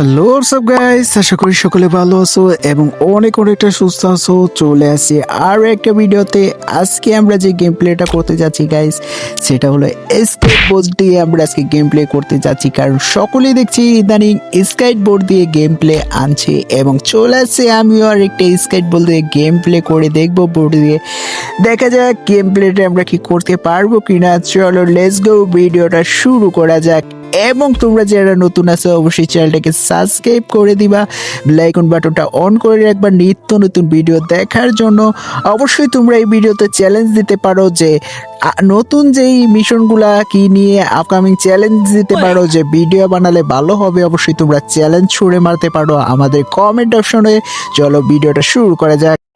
Hello সব guys আশা করি সকলে ভালো আছো এবং অনেক অনেকটা সুস্থ আছো। চলে আসছি আর একটা ভিডিওতে। আজকে আমরা যে গেম প্লেটা করতে যাচ্ছি গাইস সেটা হলো স্কেট বোর্ড দিয়ে আমরা আজকে গেম প্লে করতে যাচ্ছি। কারণ সকলেই দেখছি ইদানিং স্কেট বোর্ড দিয়ে গেম প্লে আনছে এবং চলে আসছে আমিও আর একটা স্কেট বোর্ড দিয়ে গেম প্লে করে দেখব বোর্ড দিয়ে। দেখা যাক গেম প্লেটা আমরা কি করতে পারব কিনা। চলো লেটস গো ভিডিওটা শুরু করা যাক। এবং তোমরা যারা নতুন আছো অবশ্যই চ্যানেলটাকে সাবস্ক্রাইব করে দিবা। লাইকন বাটনটা অন করে রাখবা নিত্য নতুন ভিডিও দেখার জন্য। অবশ্যই তোমরা এই ভিডিওতে চ্যালেঞ্জ দিতে পারো যে নতুন যেই মিশনগুলা কি নিয়ে আপকামিং চ্যালেঞ্জ দিতে পারো যে ভিডিও বানালে ভালো হবে অবশ্যই তোমরা চ্যালেঞ্জ ছুড়ে মারতে পারো আমাদের কমেন্ট অপশনে চলো ভিডিওটা শুরু করা যাক।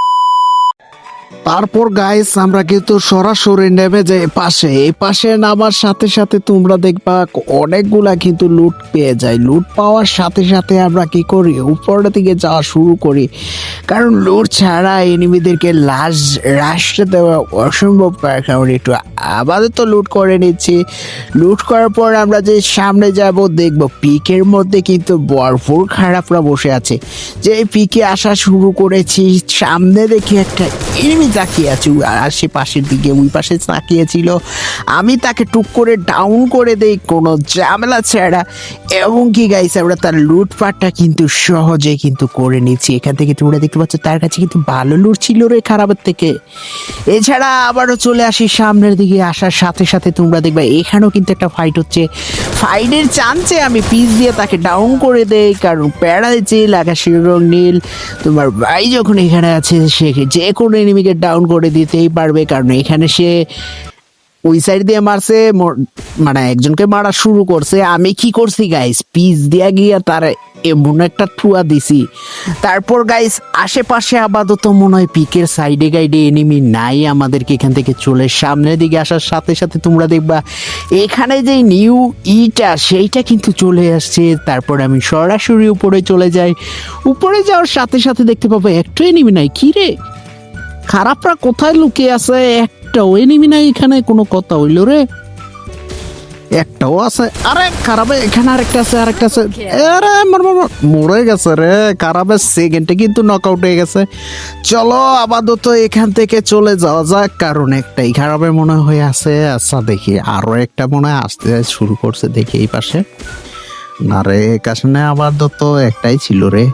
তারপর গাইস আমরা কিন্তু সরাসরি নেমে যাই পাশে। এই পাশে নামার সাথে সাথে তোমরা দেখবা অনেকগুলা কিন্তু লুট পেয়ে যায়। লুট পাওয়ার সাথে সাথে আমরা কি করি? উপরের দিকে যাওয়া শুরু করি। কারণ লুট ছাড়া এনিমিদেরকে লাশ রাষ্ট্রে দেওয়া অসম্ভব। কারণ একটু আপাতত লুট করে নিচ্ছি। লুট করার পর আমরা যে সামনে যাব, দেখব পিকের মধ্যে কিন্তু ভরপুর খারাপরা বসে আছে। যে পিকে আসা শুরু করেছি, সামনে দেখি একটা এনিমি তাকিয়ে আছে ও আশেপাশের দিকে, ওই পাশে তাকিয়েছিল আমি তাকে টুক করে ডাউন করে দেই, কোনো ঝামেলা ছাড়া। এবং কি গাইছে আমরা তার লুটপাটটা কিন্তু সহজে কিন্তু করে নিচ্ছি। এখান থেকে তোমরা দেখতে পাচ্ছ, তার কাছে কিন্তু ভালো লুট ছিল রে খারাপের থেকে। এছাড়া আবারও চলে আসি সামনের দিকে, আসার সাথে সাথে তোমরা দেখবে, এখানেও কিন্তু একটা ফাইট হচ্ছে। ফাইটের চান্সে আমি পিস দিয়ে তাকে ডাউন করে দেই, কারণ প্যারায় যে লাগা শিরোর নীল। তোমার ভাই যখন এখানে আছে, সে যে কোনো এনিমিকে ডাউন করে দিতেই পারবে, কারণ এখানে সে ওই সাইড দিয়ে মারছে মানে একজনকে মারা শুরু করছে। আমি কি করছি গাইস পিস দিয়া গিয়া তার এমন একটা ঠুয়া দিছি। তারপর গাইস আশেপাশে আপাতত মনে হয় পিকের সাইডে গাইডে এনিমি নাই আমাদেরকে এখান থেকে চলে। সামনের দিকে আসার সাথে সাথে তোমরা দেখবা, এখানে যে নিউ ইটা, সেইটা কিন্তু চলে আসছে। তারপর আমি সরাসরি উপরে চলে যাই। উপরে যাওয়ার সাথে সাথে দেখতে পাবো, একটু এনিমি নাই। কি রে? খারাপরা কোথায় লুকিয়ে আছে? একটাও এনিমি নাই এখানে কোনো কথা হইল রে। একটাও আছে। আরে খারাপে এখানে আরেকটা আছে আরেকটা আছে। আরে মর মর মর, গেছে রে। খারাপের সেকেন্ডে কিন্তু নক আউট হয়ে গেছে। চলো আপাতত এখান থেকে চলে যাওয়া যাক। কারণ একটাই খারাপের মনে হয়ে আছে। আচ্ছা দেখি আরও একটা মনে হয় আসতে শুরু করছে দেখি এই পাশে। না রে কাশনে আপাতত একটাই ছিল রে।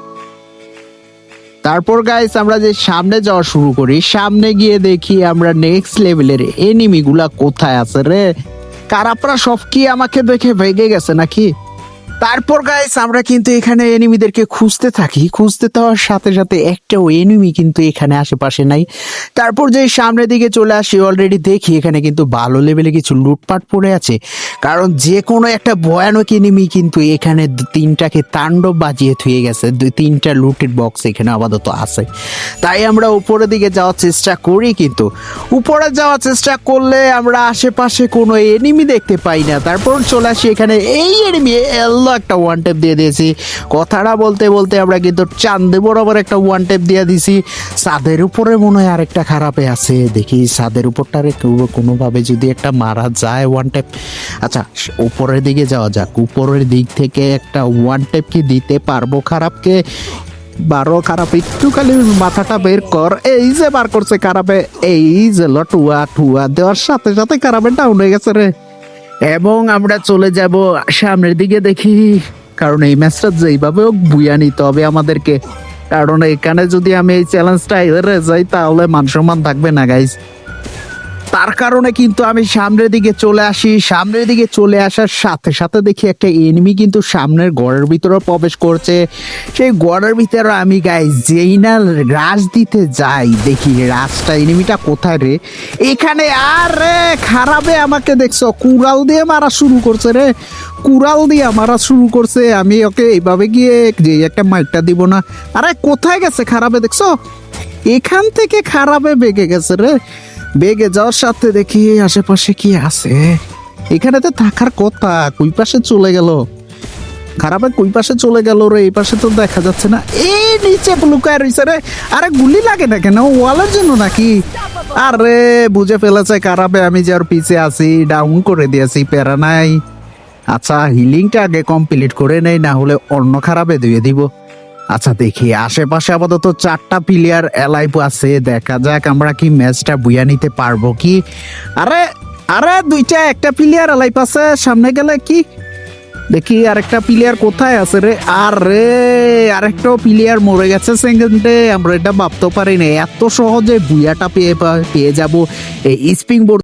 তারপর গাইস আমরা যে সামনে যাওয়া শুরু করি, সামনে গিয়ে দেখি আমরা নেক্সট লেভেলের এনিমিগুলা কোথায় আছে রে? কারাপরা সব কি আমাকে দেখে ভেগে গেছে নাকি? তারপর গাইস আমরা কিন্তু এখানে এনিমিদেরকে খুঁজতে থাকি। খুঁজতে থাকার সাথে সাথে একটাও এনিমি কিন্তু এখানে আশেপাশে নাই। তারপর যে সামনের দিকে চলে আসি অলরেডি দেখি, এখানে কিন্তু ভালো লেভেলে কিছু লুটপাট পড়ে আছে। কারণ যে কোনো একটা ভয়ানক এনিমি কিন্তু এখানে তিনটাকে তাণ্ডব বাজিয়ে থুয়ে গেছে। দুই, তিনটা লুটের বক্স এখানে আপাতত আছে। তাই আমরা উপরের দিকে যাওয়ার চেষ্টা করি কিন্তু। উপরে যাওয়ার চেষ্টা করলে আমরা আশেপাশে কোনো এনিমি দেখতে পাই না। তারপর চলে আসি এখানে, এই এনিমি এল্লো একটা ওয়ান টেপ দিয়ে দিয়েছি। কথাটা বলতে বলতে আমরা কিন্তু চান্দে বরাবর একটা ওয়ান টেপ দিয়ে দিছি ছাদের উপরে মনে হয় আরেকটা খারাপে আছে। দেখি ছাদের উপরটারে কোনোভাবে যদি একটা মারা যায় ওয়ান টেপ আচ্ছা উপরের দিকে যাওয়া যাক। উপরের দিক থেকে একটা ওয়ান টেপ কি দিতে পারব খারাপকে? বারো খারাপ একটু খালি মাথাটা বের কর। এই যে বার করছে খারাপে, এই যে লটুয়া টুয়া দেওয়ার সাথে সাথে খারাপে ডাউন হয়ে গেছে রে। এবং আমরা চলে যাব সামনের দিকে দেখি, কারণ এই ম্যাচটা যেইভাবে হোক বুয়া নিতে হবে আমাদেরকে। কারণ এখানে যদি আমি এই চ্যালেঞ্জটা হেরে যাই, তাহলে মান সম্মান থাকবে না গাইজ তার কারণে কিন্তু আমি সামনের দিকে চলে আসি। সামনের দিকে চলে আসার সাথে সাথে দেখি একটা এনিমি কিন্তু সামনের ঘরের ভিতরে প্রবেশ করছে। সেই ঘরের ভিতরে আমি গাই যেই না রাজ দিতে যাই, দেখি রাজটা এনিমিটা কোথায় রে? এখানে আর রে খারাপে আমাকে দেখছ, কুড়াল দিয়ে মারা শুরু করছে রে। কুড়াল দিয়ে মারা শুরু করছে, আমি ওকে এইভাবে গিয়ে যে একটা মাইকটা দিব না। আরে কোথায় গেছে খারাপে দেখছ? এখান থেকে খারাপে বেগে গেছে রে। বেগে যাওয়ার সাথে দেখি আশেপাশে কি আছে। এখানে তো থাকার কথা, কুই পাশে চলে গেল? খারাপে কুই পাশে চলে গেল রে, এই পাশে তো দেখা যাচ্ছে না। এই নিচে লুকায় রয়েছে রে। আরে গুলি লাগে না কেন? ওয়ালের জন্য নাকি? আরে, বুঝে ফেলেছে খারাপে, আমি যার পিছে আছি ডাউন করে দিয়েছি, প্যারা নাই। আচ্ছা হিলিংটা আগে কমপ্লিট করে নেই, না হলে অন্য খারাপে দিয়ে দিব। আচ্ছা দেখি। আশেপাশে আপাতত চারটা প্লেয়ার এলাইভ আছে। দেখা যাক আমরা কি ম্যাচটা বুয়া নিতে পারব কি। আরে আরে, দুইটা, একটা প্লেয়ার এলাইভ আছে। সামনে গেলে কি? দেখি আরেকটা প্লেয়ার কোথায় আছে রে। আরে, আরেকটা প্লেয়ার মরে গেছে সেকেন্ডে আমরা এটা ভাবতে পারি না এত সহজে বুয়াটা পেয়ে পেয়ে যাব। এই স্প্রিং বোর্ড